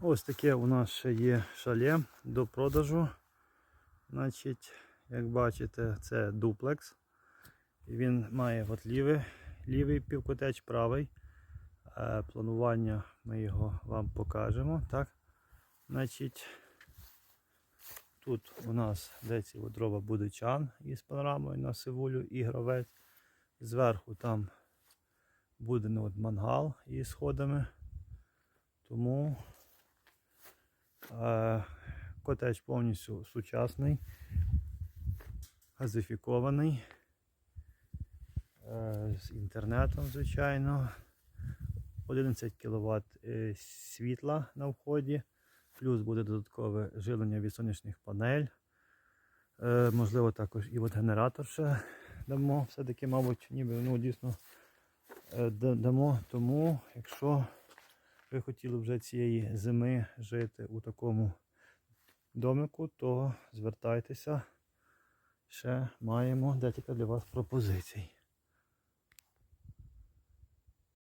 Ось таке у нас ще є шале до продажу. Значить, як бачите, це дуплекс. Він має от лівий, лівий півкотеч, правий. Е, Планування ми його вам покажемо. Так? Значить, тут у нас де ці от дрова буде чан із панорамою на сивулю і гравець. Зверху там буде ну, от мангал із сходами. Тому котедж повністю сучасний, газифікований, е, з інтернетом, звичайно. 11 кВт е, світла на вході, плюс буде додаткове жилення від сонячних панель. Е, можливо, також і от генератор ще дамо. Все-таки, мабуть, ніби ну, дійсно е, дамо. Тому, якщо ви хотіли вже цієї зими жити у такому домику, то звертайтеся. Ще маємо декілька для вас пропозицій.